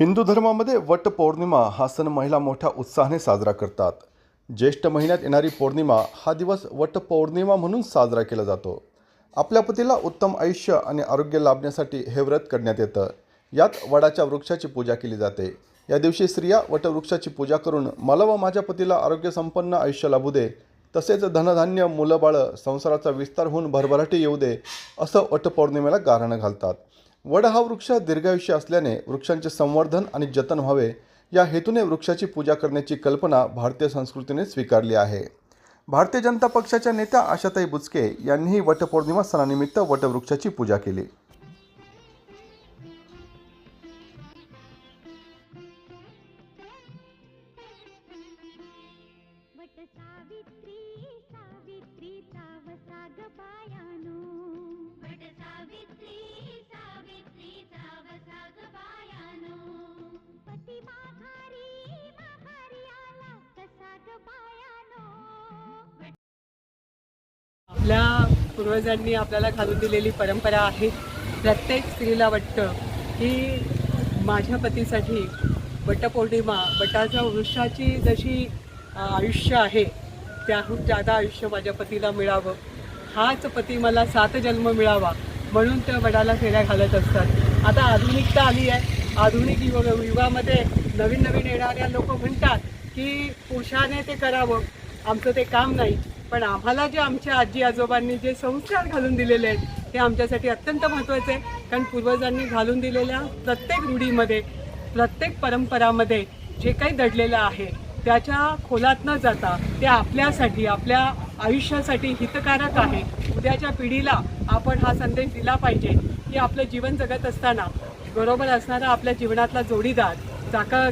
हिंदू धर्मामध्ये वटपौर्णिमा हा सण महिला मोठ्या उत्साहाने साजरा करतात. ज्येष्ठ महिन्यात येणारी पौर्णिमा हा दिवस वट पौर्णिमा म्हणून साजरा केला जातो. आपल्या पतीला उत्तम आयुष्य आणि आरोग्य लाभण्यासाठी हे व्रत करण्यात येतं. यात वडाच्या वृक्षाची पूजा केली जाते. या दिवशी स्त्रिया वटवृक्षाची पूजा करून मला व माझ्या पतीला आरोग्यसंपन्न आयुष्य लाभू दे तसेच धनधान्य मुलं बाळं संसाराचा विस्तार होऊन भरभराटी येऊ दे असं वटपौर्णिमेला गारणं घालतात. वड हा वृक्ष दीर्घायुष्य असल्याने वृक्षांचे संवर्धन आणि जतन व्हावे या हेतूने वृक्षाची पूजा करण्याची कल्पना भारतीय संस्कृतीने स्वीकारली आहे. भारतीय जनता पक्षाच्या नेत्या आशाताई बुचके यांनीही वटपौर्णिमा सणानिमित्त वटवृक्षाची पूजा केली. सावित्री आपल्या पूर्वजांनी आपल्याला घालून दिलेली परंपरा आहे. प्रत्येक स्त्रीला वाटतं की माझ्या पतीसाठी वटपौर्णिमा वटाच्या वृक्षाची जशी आयुष्य आहे त्याहून जादा आयुष्य माझ्या पतीला मिळावं. हाच पती मला सात जन्म मिळावा म्हणून त्या वडाला फेऱ्या घालत असतात. आता आधुनिकता आली आहे. आधुनिक युग युगामध्ये नवीन नवीन येणाऱ्या लोक म्हणतात की पुरुषाने ते करावं आमचं ते काम नाही. पण आम्हाला जे आमच्या आजी आजोबांनी जे संस्कार घालून दिलेले आहेत ते आमच्यासाठी अत्यंत महत्त्वाचे आहे. कारण पूर्वजांनी घालून दिलेल्या प्रत्येक रूढीमध्ये प्रत्येक परंपरामध्ये जे काही दडलेलं आहे त्याच्या खोलात न जाता ते आपल्यासाठी आपल्या आयुष्यासाठी हितकारक आहे. उद्याच्या पिढीला आपण हा संदेश दिला पाहिजे की आपलं जीवन जगत असताना बरोबर असणारा आपल्या जीवनातला जोडीदार चाका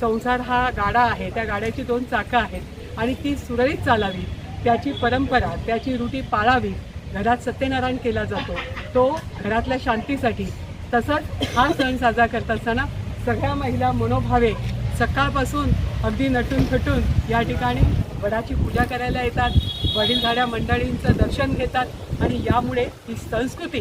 संसार हा गाडा आहे. त्या गाड्याची दोन चाकं आहेत आणि ती सुरळीत चालावी. त्याची परंपरा त्याची रूढी पाळावी घरात सत्यनारायण केला जातो तो घरातल्या शांतीसाठी. तसंच हा सण साजरा करत असताना सगळ्या महिला मनोभावे सकाळपासून अगदी नटून थटून या ठिकाणी वडाची पूजा करायला येतात वडीलधाऱ्या मंडळींचं दर्शन घेतात आणि यामुळे ही संस्कृती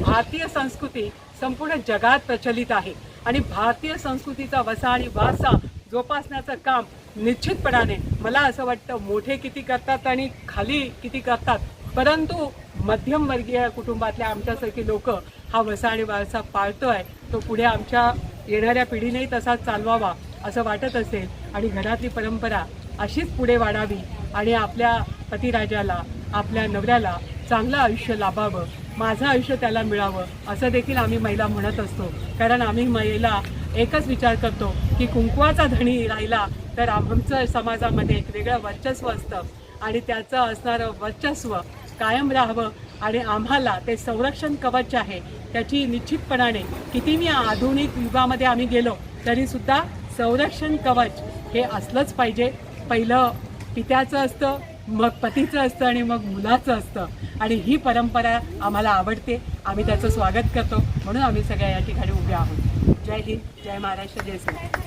भारतीय संस्कृती संपूर्ण जगात प्रचलित आहे. आणि भारतीय संस्कृतीचा वसा आणि वारसा जोपासण्याचं काम निश्चितपणाने मला असं वाटतं मोठे किती करतात आणि खाली किती करतात. परंतु मध्यमवर्गीय कुटुंबातल्या आमच्यासारखी लोक हा वसा आणि वारसा पाळतो आहे तो पुढे आमच्या येणाऱ्या पिढीनेही तसाच चालवावा असं वाटत असेल आणि घरातली परंपरा अशीच पुढे वाढावी आणि आपल्या पतिराजाला आपल्या नवऱ्याला चांगलं आयुष्य लाभावं माझं आयुष्य त्याला मिळावं असं देखील आम्ही महिला म्हणत असतो. कारण आम्ही महिला एकच विचार करतो की कुंकवाचा धणी राहिला तर आमचं समाजामध्ये एक वेगळं वर्चस्व असतं. आणि त्याचं असणारं वर्चस्व कायम राहावं आणि आम्हाला ते संरक्षण कवच आहे. त्याची निश्चितपणाने किती मी आधुनिक युगामध्ये आम्ही गेलो तरीसुद्धा संरक्षण कवच हे असलंच पाहिजे. पहिलं पित्याचं असतं मग पतीचं असतं आणि मग मुलाचं असतं. आणि ही परंपरा आम्हाला आवडते. आम्ही त्याचं स्वागत करतो. म्हणून आम्ही सगळ्या या ठिकाणी उभे आहोत. जय हिंद जय महाराष्ट्र जय श्री